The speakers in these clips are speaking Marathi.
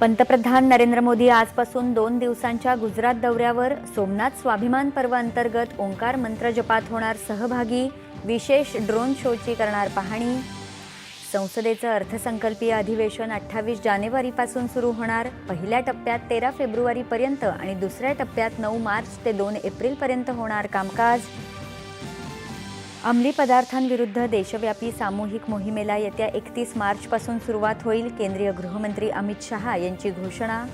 पंतप्रधान नरेंद्र मोदी आजपासून दोन दिवसांच्या गुजरात दौऱ्यावर सोमनाथ स्वाभिमान पर्व अंतर्गत ओंकार मंत्रजपात होणार सहभागी विशेष ड्रोन शोची करणार पाहणी. संसदेचं अर्थसंकल्पीय अधिवेशन अठ्ठावीस जानेवारीपासून सुरू होणार. पहिल्या टप्प्यात तेरा फेब्रुवारीपर्यंत आणि दुसऱ्या टप्प्यात नऊ मार्च ते दोन एप्रिलपर्यंत होणार कामकाज. अंमली पदार्थांविरुद्ध देशव्यापी सामूहिक मोहिमेला येत्या एकतीस मार्चपासून सुरुवात होईल केंद्रीय गृहमंत्री अमित शहा यांची घोषणा.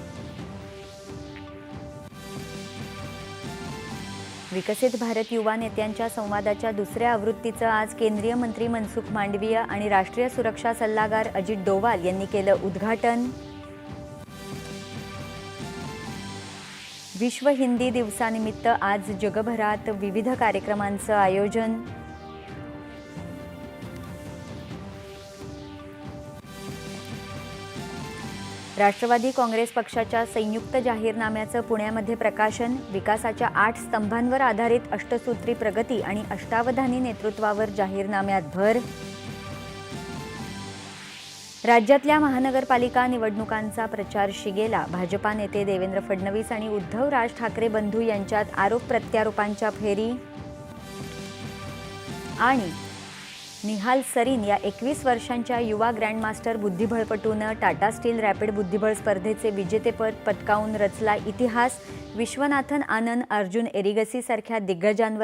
विकसित भारत युवा नेत्यांच्या संवादाच्या दुसऱ्या आवृत्तीचं आज केंद्रीय मंत्री मनसुख मांडवीय आणि राष्ट्रीय सुरक्षा सल्लागार अजित डोवाल यांनी केलं उद्घाटन. विश्व हिंदी दिवसानिमित्त आज जगभरात विविध कार्यक्रमांचं आयोजन. राष्ट्रवादी काँग्रेस पक्षाच्या संयुक्त जाहीरनाम्याचं पुण्यामध्ये प्रकाशन विकासाच्या आठ स्तंभांवर आधारित अष्टसूत्री प्रगती आणि अष्टावधानी नेतृत्वावर जाहीरनाम्यात भर. राज्यातल्या महानगरपालिका निवडणुकांचा प्रचार शिगेला. भाजपा नेते देवेंद्र फडणवीस आणि उद्धव राज ठाकरे बंधू यांच्यात आरोप प्रत्यारोपांच्या फेरी. आणि निहाल सरीन या एकवीस वर्षांच्या युवा ग्रँडमास्टर बुद्धिबळपटूनं टाटा स्टील रॅपिड बुद्धिबळ स्पर्धेचे विजेतेपद पटकावून रचला इतिहास. विश्वनाथन आनंद अर्जुन एरिगसीसारख्या दिग्गजांवर